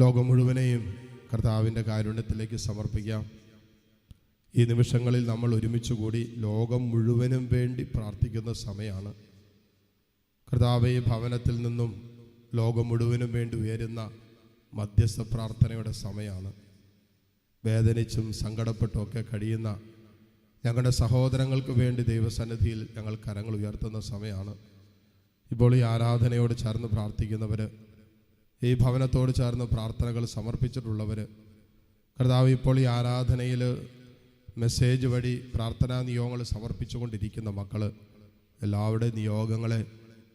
ലോകം മുഴുവനെയും കർത്താവിന്റെ കാരുണ്യത്തിലേക്ക് സമർപ്പിക്കാം. ഈ നിമിഷങ്ങളിൽ നമ്മൾ ഒരുമിച്ച് കൂടി ലോകം മുഴുവനും വേണ്ടി പ്രാർത്ഥിക്കുന്ന സമയമാണ്. കർത്താവ് ഭവനത്തിൽ നിന്നും ലോകം മുഴുവനും വേണ്ടി ഉയരുന്ന മധ്യസ്ഥ പ്രാർത്ഥനയുടെ സമയമാണ്. വേദനിച്ചും സങ്കടപ്പെട്ടും ഒക്കെ കഴിയുന്ന ഞങ്ങളുടെ സഹോദരങ്ങൾക്ക് വേണ്ടി ദൈവസന്നിധിയിൽ ഞങ്ങൾ കരങ്ങൾ ഉയർത്തുന്ന സമയമാണ്. ഇപ്പോൾ ഈ ആരാധനയോട് ചേർന്ന് പ്രാർത്ഥിക്കുന്നവർ ഈ ഭവനത്തോട് ചേർന്ന് പ്രാർത്ഥനകൾ സമർപ്പിച്ചിട്ടുള്ളവർ കർത്താവ് ഇപ്പോൾ ഈ ആരാധനയിൽ മെസ്സേജ് വഴി പ്രാർത്ഥനാ നിയോഗങ്ങൾ സമർപ്പിച്ചുകൊണ്ടിരിക്കുന്ന മക്കൾ എല്ലാവരുടെ നിയോഗങ്ങളെ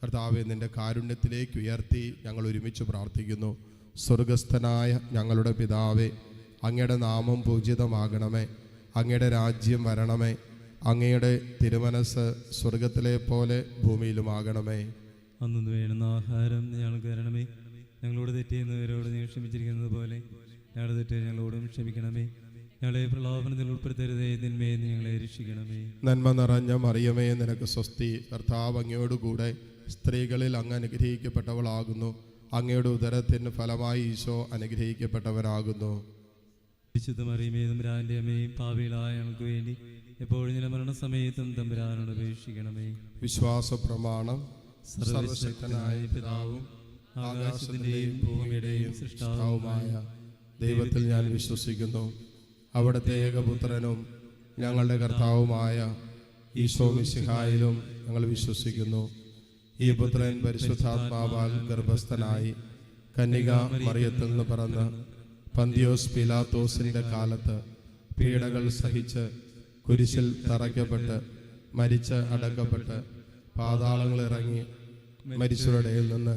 കർത്താവ് നിന്റെ കാരുണ്യത്തിലേക്ക് ഉയർത്തി ഞങ്ങൾ ഒരുമിച്ച് പ്രാർത്ഥിക്കുന്നു. സ്വർഗസ്ഥനായ ഞങ്ങളുടെ പിതാവേ അങ്ങയുടെ നാമം പൂജിതമാകണമേ അങ്ങയുടെ രാജ്യം വരണമേ അങ്ങയുടെ തിരുമനസ് സ്വർഗത്തിലെ പോലെ ഭൂമിയിലുമാകണമേ. അന്ന് വേണ്ടുന്ന ആഹാരം ക്ഷമിച്ചിരിക്കുന്നത് പോലെ ഞങ്ങളുടെ തെറ്റ് ഞങ്ങളോടും ക്ഷമിക്കണമേ. ഞങ്ങളെ പ്രലോഭനത്തിൽ ഉൾപ്പെടുത്തരുതേ നിന്മേ ഞങ്ങളെ രക്ഷിക്കണമേ. നന്മ നിറഞ്ഞ മറിയമേ നിനക്ക് സ്വസ്തി. കർത്താവ് അങ്ങയോടുകൂടെ സ്ത്രീകളിൽ അങ്ങ് അനുഗ്രഹിക്കപ്പെട്ടവളാകുന്നു. അങ്ങയുടെ ഉദരത്തിന് ഫലമായി ഈശോ അനുഗ്രഹിക്കപ്പെട്ടവരാകുന്നു. വിശുദ്ധ മറിയമേ തമ്പുരാന്റെ അമ്മയും പാവികളായ ഞങ്ങൾക്ക് വേണ്ടി എപ്പോഴും നില മരണസമയത്തും തമ്പുരാനോട് അപേക്ഷിക്കണമേ. വിശ്വാസ പ്രമാണം സർവശക്തനായ പിതാവും ആകാശത്തിന്റെയും ഭൂമിയുടെയും സൃഷ്ടാവുമായ ദൈവത്തിൽ ഞാൻ വിശ്വസിക്കുന്നു. അവിടുത്തെ ഏകപുത്രനും ഞങ്ങളുടെ കർത്താവുമായ ഈശോ മിശിഹായിലും ഞങ്ങൾ വിശ്വസിക്കുന്നു. ഈ പുത്രൻ പരിശുദ്ധാത്മാവാൽ ഗർഭസ്ഥനായി കന്യക മറിയത്തിൽ നിന്ന് പറന്ന് പന്തിയോസ് പിലാത്തോസിന്റെ കാലത്ത് പീഡകൾ സഹിച്ച് കുരിശിൽ തറയ്ക്കപ്പെട്ട് മരിച്ച് അടക്കപ്പെട്ട് പാതാളങ്ങൾ ഇറങ്ങി മരിച്ചവരുടെ നിന്ന്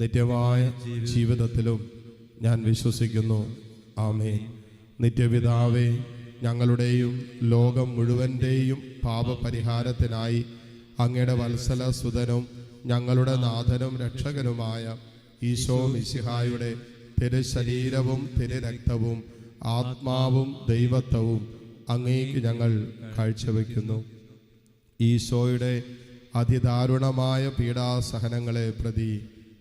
നിത്യമായ ജീവിതത്തിലും ഞാൻ വിശ്വസിക്കുന്നു. ആമേ നിത്യപിതാവേ ഞങ്ങളുടെയും ലോകം മുഴുവന്റെയും പാപപരിഹാരത്തിനായി അങ്ങയുടെ വത്സല സുതനും ഞങ്ങളുടെ നാഥനും രക്ഷകനുമായ ഈശോ മിശിഹായുടെ തിരുശരീരവും തിരുരക്തവും ആത്മാവും ദൈവത്വവും അങ്ങേക്ക് ഞങ്ങൾ കാഴ്ചവെക്കുന്നു. ഈശോയുടെ അതിദാരുണമായ പീഡാസഹനങ്ങളെ പ്രതി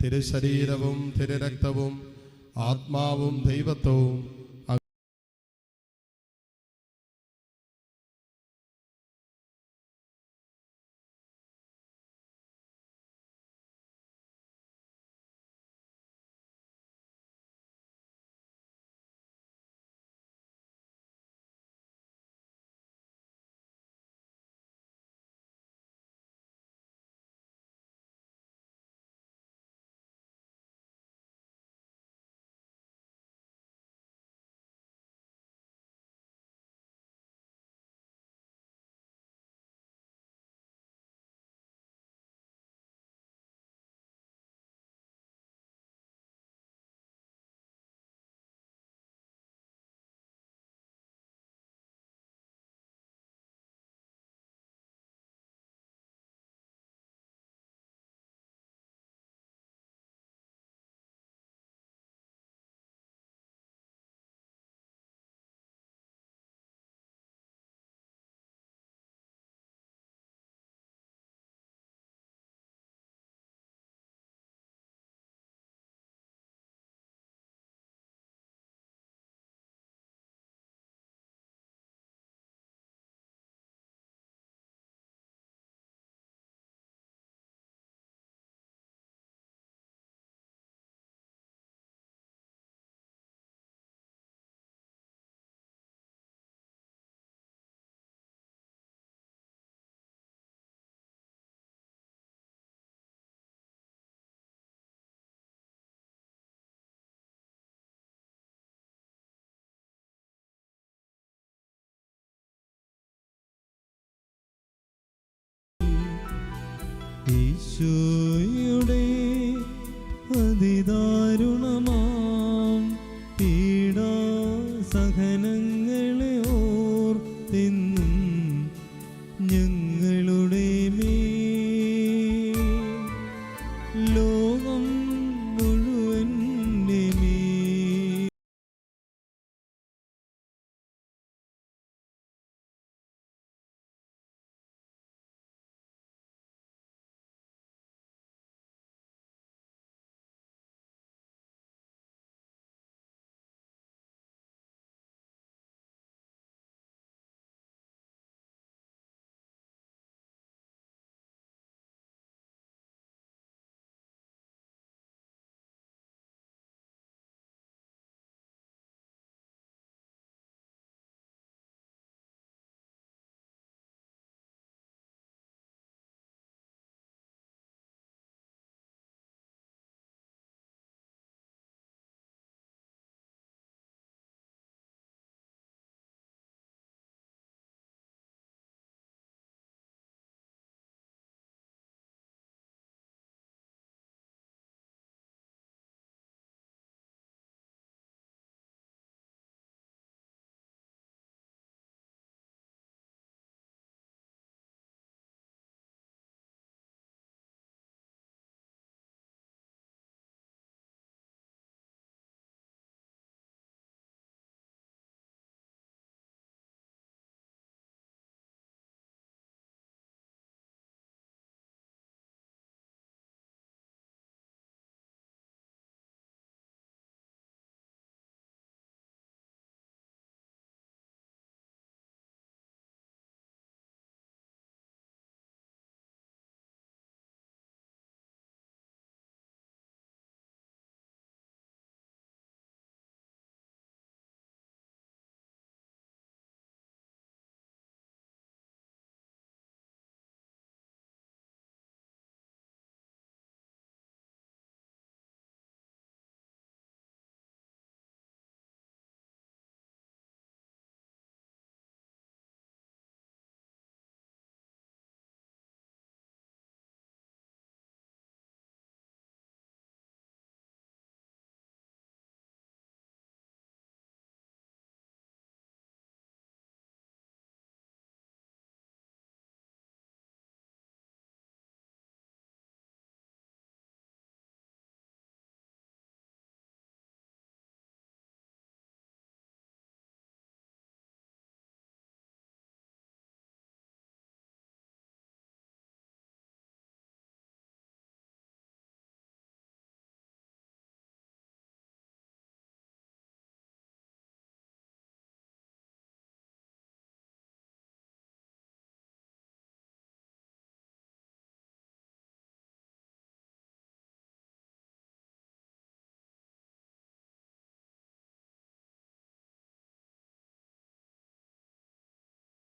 തിരുശരീരവും തിരുരക്തവും ആത്മാവും ദൈവത്വവും ഈശോയുടെ അതിദാരുണമാം പീഡാ സഹനങ്ങളെ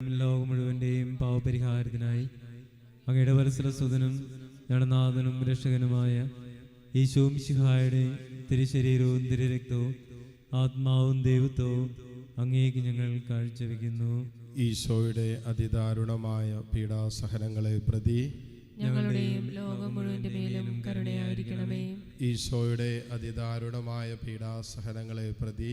ലോകം മുഴുവന്റെയും പാവപരിഹാരത്തിനായി അങ്ങയുടെ വത്സലസുതനും ഞങ്ങളുടെ നാഥനും രക്ഷകനുമായ ഈശോ ശിഹായുടെ തിരുശരീരവും തിരുരക്തവും ആത്മാവും ദൈവത്വവും അങ്ങേക്ക് ഞങ്ങൾ കാഴ്ചവെക്കുന്നു. ഈശോയുടെ അതിദാരുണമായ പീഡാസഹനങ്ങളെ പ്രതി ഞങ്ങളുടെയും ലോകം മേലും കരുണയായിരിക്കണമേ. ഈശോയുടെ അതിദാരുണമായ പീഡാസഹനങ്ങളെ പ്രതി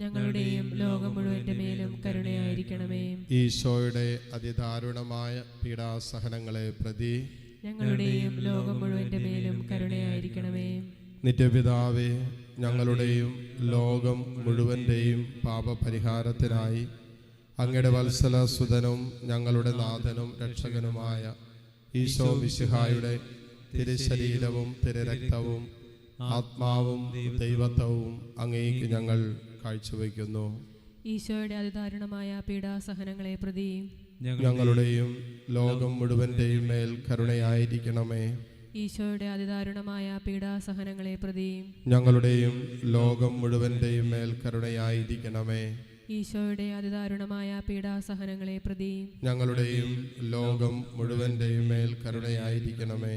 ഞങ്ങളുടെയും ലോകം മുഴുവന്റെ മേലും കരുണയായിരിക്കണമേ. ഈശോയുടെ അതിദാരുണമായ പീഡാസഹനങ്ങളെ പ്രതി ഞങ്ങളുടെയും ലോകം മുഴുവന്റെ മേലും കരുണയായിരിക്കണമേ. നിത്യപിതാവേ ഞങ്ങളുടെയും ലോകം മുഴുവന്റെയും പാപപരിഹാരത്തിനായി അങ്ങയുടെ വത്സല സുതനും ഞങ്ങളുടെ നാഥനും രക്ഷകനുമായ ഈശോ മിശിഹായുടെ തിരുശരീരവും തിരുരക്തവും ആത്മാവും ദൈവത്വവും അങ്ങേക്ക് ഞങ്ങൾ കാഴ്ചവെക്കുന്നു ഈശോയുടെ അതിദാരുണമായ പീഡാസഹനങ്ങളെ പ്രതി ഞങ്ങളുടെയും ലോകം മുഴുവന്റെയും മേൽ കരുണയായിരിക്കണമേ. ഈശോയുടെ അതിദാരുണമായ പീഡാസഹനങ്ങളെ പ്രതി ഞങ്ങളുടെയും ലോകം മുഴുവന്റെയും മേൽ കരുണയായിരിക്കണമേ. ഈശോയുടെ അതിദാരുണമായ പീഡാസഹനങ്ങളെ പ്രതി ഞങ്ങളുടെയും ലോകം മുഴുവന്റെയും മേൽ കരുണയായിരിക്കണമേ.